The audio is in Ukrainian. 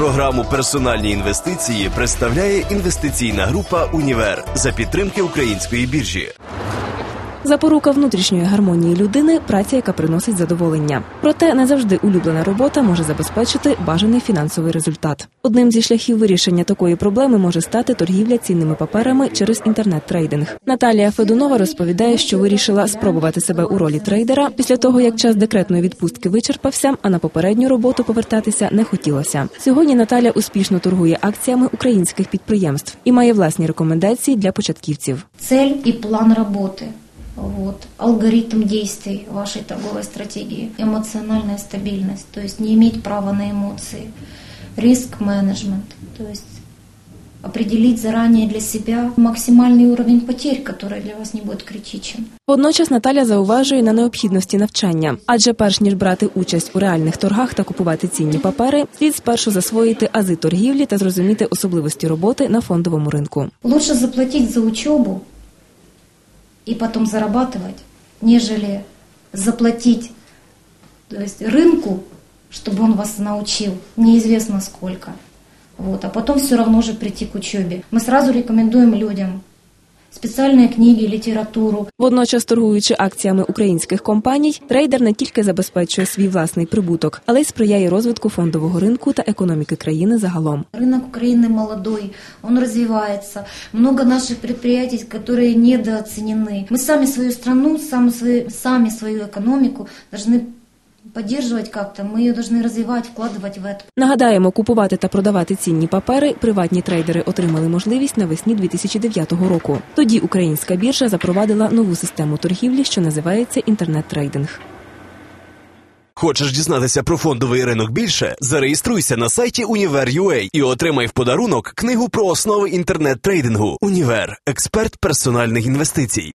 Програму персональні інвестиції представляє інвестиційна група Універ за підтримки української біржі. Запорука внутрішньої гармонії людини праця, яка приносить задоволення. Проте не завжди улюблена робота може забезпечити бажаний фінансовий результат. Одним зі шляхів вирішення такої проблеми може стати торгівля цінними паперами через інтернет-трейдинг. Наталія Федунова розповідає, що вирішила спробувати себе у ролі трейдера після того, як час декретної відпустки вичерпався, а на попередню роботу повертатися не хотілося. Сьогодні Наталя успішно торгує акціями українських підприємств і має власні рекомендації для початківців. цель и план работы, вот, алгоритм действий вашей торговой стратегии, эмоциональная стабильность, то есть не иметь права на эмоции, риск-менеджмент, то есть определить заранее для себя максимальный уровень потерь, который для вас не будет критичен. Водночас Наталя зауважує на необхідності навчання, адже перш ніж брати участь у реальних торгах та купувати цінні папери, слід спершу засвоїти ази торгівлі та зрозуміти особливості роботи на фондовому ринку. Лучше заплатить за учебу и потом зарабатывать, нежели заплатить то есть рынку, чтобы он вас научил, неизвестно сколько. Вот, а потом все равно же прийти к учебе. Мы сразу рекомендуем людям специальные книги, литературу, Водночас, торгуючи акціями українських компаній, трейдер не тільки забезпечує свій власний прибуток, але й сприяє розвитку фондового ринку та економіки країни загалом. Рынок Украины молодой, он развивается. Много наших предприятий, которые недооценены. Мы сами свою страну, сами свою, сами свою экономику должны поддерживать как-то. Мы ее должны развивать, вкладывать в это. Нагадаємо, купувати та продавати цінні папери приватні трейдери отримали можливість навесні 2009 року. Тоді українська біржа запровадила нову систему торгівлі, що називається інтернет-трейдинг. Хочеш дізнатися про фондовий ринок більше? Зареєструйся на сайті Універ.UA і отримай в подарунок книгу про основи інтернет-трейдингу. Універ експерт персональних інвестицій.